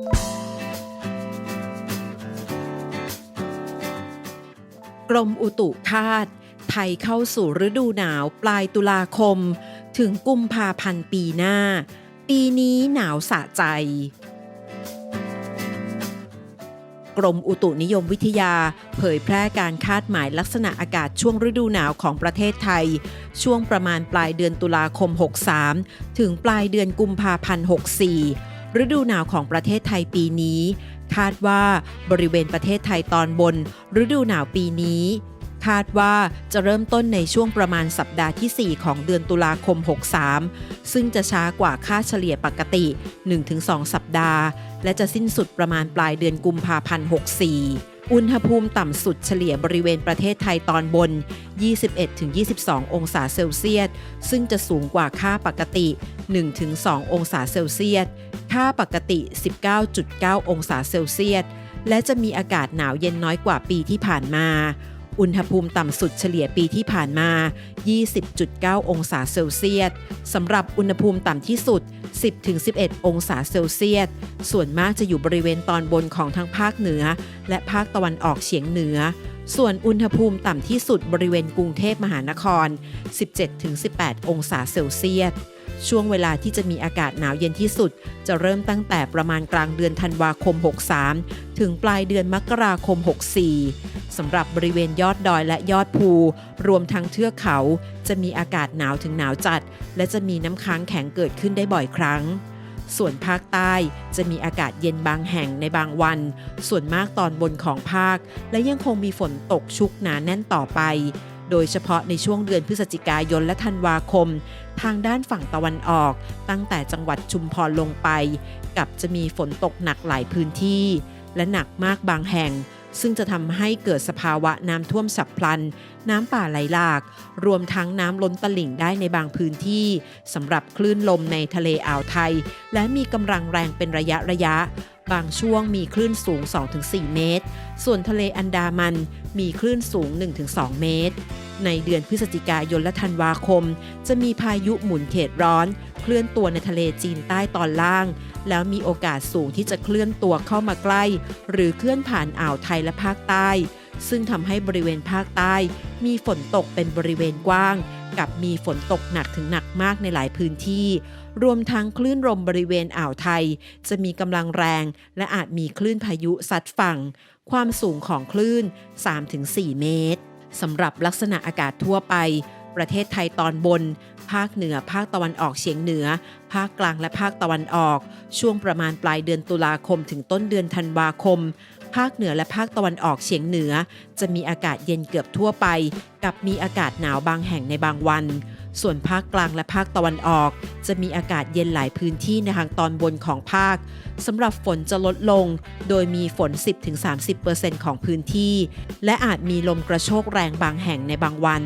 กรมอุตุคาด ไทยเข้าสู่ฤดูหนาวปลายตุลาคม ถึงกุมภาพันธ์ปีหน้า ปีนี้หนาวสะใจ กรมอุตุนิยมวิทยา เผยแพร่การคาดหมายลักษณะอากาศช่วงฤดูหนาวของประเทศไทย ช่วงประมาณปลายเดือนตุลาคม 63 ถึงปลายเดือนกุมภาพันธ์ 64 ฤดูหนาวของประเทศไทยปีนี้ คาดว่าบริเวณประเทศไทยตอนบน ฤดูหนาวปีนี้ คาดว่าจะเริ่มต้นในช่วงประมาณสัปดาห์ที่ 4 ของเดือนตุลาคม 63 ซึ่งจะช้ากว่าค่าเฉลี่ยปกติ 1-2 สัปดาห์ และจะสิ้นสุดประมาณปลายเดือนกุมภาพันธ์ 64 อุณหภูมิต่ำสุดเฉลี่ยบริเวณประเทศไทยตอนบน 21-22 องศาเซลเซียส ซึ่งจะสูงกว่าค่าปกติ 1-2 องศาเซลเซียส ค่าปกติ 19.9 องศาเซลเซียส และจะมีอากาศหนาวเย็นน้อยกว่าปีที่ผ่านมา อุณหภูมิต่ำสุดเฉลี่ยปีที่ผ่านมา 20.9 องศาเซลเซียสสำหรับอุณหภูมิต่ำที่สุด 10-11 องศาเซลเซียส ส่วนมากจะอยู่บริเวณตอนบนของทั้งภาคเหนือ และภาคตะวันออกเฉียงเหนือ ส่วนอุณหภูมิต่ำที่สุดบริเวณกรุงเทพมหานคร 17-18 องศาเซลเซียส ช่วงเวลาที่จะมีอากาศหนาวเย็นที่สุด จะเริ่มตั้งแต่ประมาณกลางเดือนธันวาคม 63 ถึงปลายเดือนมกราคม 64 สำหรับบริเวณยอดดอยและยอดภู รวมทั้งเทือกเขา จะมีอากาศหนาวถึงหนาวจัด และจะมีน้ำค้างแข็งเกิดขึ้นได้บ่อยครั้งส่วนภาคใต้จะมีอากาศเย็นบางแห่งในบางวัน ส่วนมากตอนบนของภาค และยังคงมีฝนตกชุกหนาแน่นต่อไป โดยเฉพาะในช่วงเดือนพฤศจิกายนและธันวาคม ทางด้านฝั่งตะวันออก ตั้งแต่จังหวัดชุมพรลงไป กับจะมีฝนตกหนักหลายพื้นที่ และหนักมากบางแห่ง ซึ่งจะทำให้เกิดสภาวะน้ำท่วมฉับพลัน น้ำป่าไหลหลาก รวมทั้งน้ำล้นตลิ่งได้ในบางพื้นที่สำหรับคลื่นลมในทะเลอ่าวไทย และมีกำลังแรงเป็นระยะระยะ บางช่วงมีคลื่นสูง 2-4 เมตร ส่วนทะเลอันดามันมีคลื่นสูง 1-2 เมตร ในเดือนพฤศจิกายนและธันวาคม จะมีพายุหมุนเขตร้อน เคลื่อนตัวในทะเลจีนใต้ตอนล่าง แล้วมีโอกาสสูงที่จะเคลื่อนตัวเข้ามาใกล้ หรือเคลื่อนผ่านอ่าวไทยและภาคใต้ ซึ่งทำให้บริเวณภาคใต้ มีฝนตกเป็นบริเวณกว้าง กับมีฝนตกหนักถึงหนักมากในหลายพื้นที่ รวมทั้งคลื่นลมบริเวณอ่าวไทย จะมีกำลังแรง และอาจมีคลื่นพายุซัดฝั่ง ความสูงของคลื่น 3-4 เมตร สำหรับลักษณะอากาศทั่วไป ประเทศไทยตอนบน ภาคเหนือ ภาคตะวันออกเฉียงเหนือ ภาคกลางและภาคตะวันออก ช่วงประมาณปลายเดือนตุลาคม ถึงต้นเดือนธันวาคม ภาคเหนือและภาคตะวันออกเฉียงเหนือ จะมีอากาศเย็นเกือบทั่วไป กับมีอากาศหนาวบางแห่งในบางวัน ส่วนภาคกลางและภาคตะวันออก จะมีอากาศเย็นหลายพื้นที่ในทางตอนบนของภาคสำหรับฝนจะลดลง โดยมีฝน 10-30%ของพื้นที่ และอาจมีลมกระโชกแรงบางแห่งในบางวัน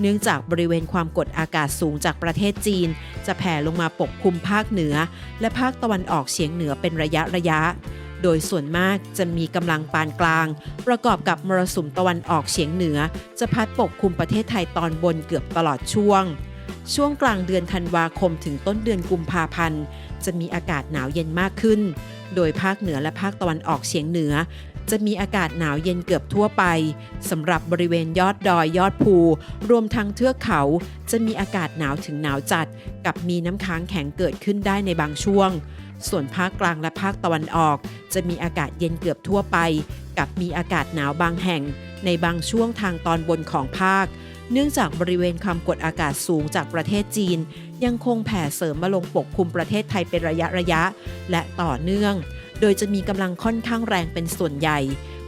เนื่องจากบริเวณความกดอากาศสูงจากประเทศจีน จะแผ่ลงมาปกคลุมภาคเหนือ และภาคตะวันออกเฉียงเหนือเป็นระยะระยะโดยส่วนมากจะมีกำลังปานกลาง ประกอบกับมรสุมตะวันออกเฉียงเหนือ จะพัดปกคลุมประเทศไทยตอนบนเกือบตลอดช่วง ช่วงกลางเดือนธันวาคมถึงต้นเดือนกุมภาพันธ์ จะมีอากาศหนาวเย็นมากขึ้น โดยภาคเหนือและภาคตะวันออกเฉียงเหนือ จะมีอากาศหนาวเย็นเกือบทั่วไปสำหรับบริเวณยอดดอยยอดภู รวมทั้งเทือกเขา จะมีอากาศหนาวถึงหนาวจัด กับมีน้ำค้างแข็งเกิดขึ้นได้ในบางช่วง ส่วนภาคกลางและภาคตะวันออก จะมีอากาศเย็นเกือบทั่วไป กับมีอากาศหนาวบางแห่ง ในบางช่วงทางตอนบนของภาค เนื่องจากบริเวณความกดอากาศสูงจากประเทศจีน ยังคงแผ่เสริมมาลงปกคลุมประเทศไทยเป็นระยะระยะ และต่อเนื่อง โดยจะมีกำลังค่อนข้างแรงเป็นส่วนใหญ่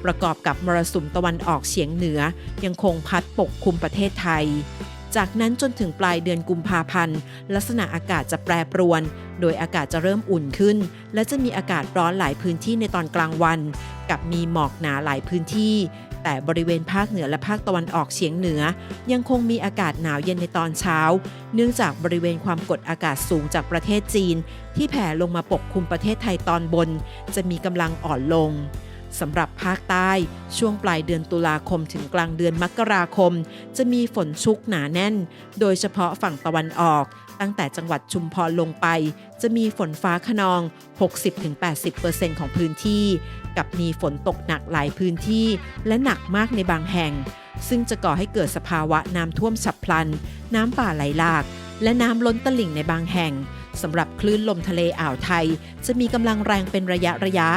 ประกอบกับมรสุมตะวันออกเฉียงเหนือ ยังคงพัดปกคลุมประเทศไทย จากนั้นจนถึงปลายเดือนกุมภาพันธ์ ลักษณะอากาศจะแปรปรวน โดยอากาศจะเริ่มอุ่นขึ้น และจะมีอากาศร้อนหลายพื้นที่ในตอนกลางวัน กับมีหมอกหนาหลายพื้นที่ แต่บริเวณภาคเหนือและภาคตะวันออกเฉียงเหนือ ยังคงมีอากาศหนาวเย็นในตอนเช้า เนื่องจากบริเวณความกดอากาศสูงจากประเทศจีน ที่แผ่ลงมาปกคลุมประเทศไทยตอนบน จะมีกำลังอ่อนลงสำหรับภาคใต้ช่วงปลายเดือนตุลาคมถึงกลางเดือนมกราคม จะมีฝนชุกหนาแน่น โดยเฉพาะฝั่งตะวันออก ตั้งแต่จังหวัดชุมพรลงไป จะมีฝนฟ้าขนอง 60-80%ของพื้นที่ กับมีฝนตกหนักหลายพื้นที่ และหนักมากในบางแห่ง ซึ่งจะก่อให้เกิดสภาวะน้ำท่วมฉับพลัน น้ำป่าไหลหลาก และน้ำล้นตลิ่งในบางแห่งสำหรับคลื่นลมทะเลอ่าวไทย จะมีกำลังแรงเป็นระยะระยะ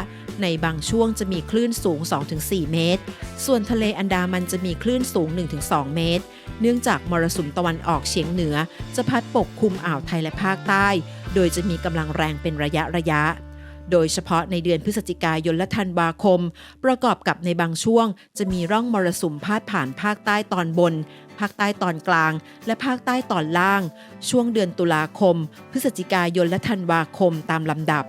ในบางช่วงจะมีคลื่นสูง 2-4 เมตร ส่วนทะเลอันดามันจะมีคลื่นสูง 1-2 เมตร เนื่องจากมรสุมตะวันออกเฉียงเหนือ จะพัดปกคลุมอ่าวไทยและภาคใต้ โดยจะมีกำลังแรงเป็นระยะระยะ โดยเฉพาะในเดือนพฤศจิกายนและธันวาคม ประกอบกับในบางช่วง จะมีร่องมรสุมพาดผ่านภาคใต้ตอนบนภาคใต้ตอนกลาง และภาคใต้ตอนล่าง ช่วงเดือนตุลาคม พฤศจิกายนและธันวาคมตามลำดับ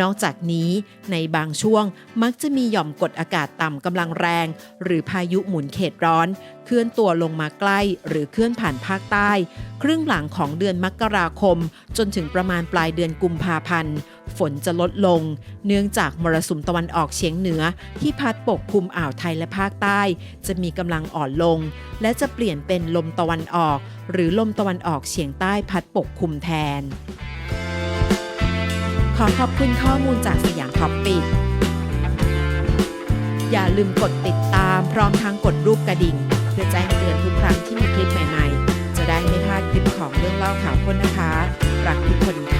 นอกจากนี้ในบางช่วงมักจะมีหย่อมกดอากาศต่ำกำลังแรง หรือพายุหมุนเขตร้อน เคลื่อนตัวลงมาใกล้หรือเคลื่อนผ่านภาคใต้ ครึ่งหลังของเดือนมกราคม จนถึงประมาณปลายเดือนกุมภาพันธ์ ฝนจะลดลง เนื่องจากมรสุมตะวันออกเฉียงเหนือ ที่พัดปกคลุมอ่าวไทยและภาคใต้ จะมีกำลังอ่อนลง และจะเปลี่ยนเป็นลมตะวันออก หรือลมตะวันออกเฉียงใต้พัดปกคลุมแทน อขอบคุณข้อมูลจากสยามท็อปปิกอย่าลืมกดติดตามพร้อมทั้งกดรูปกระดิ่ง เพื่อแจ้งเตือนทุกครั้งที่มีคลิปใหม่ๆ จะได้ไม่พลาดคลิปของเรื่องเล่าข่าวคนนะคะ รักทุกคนค่ะ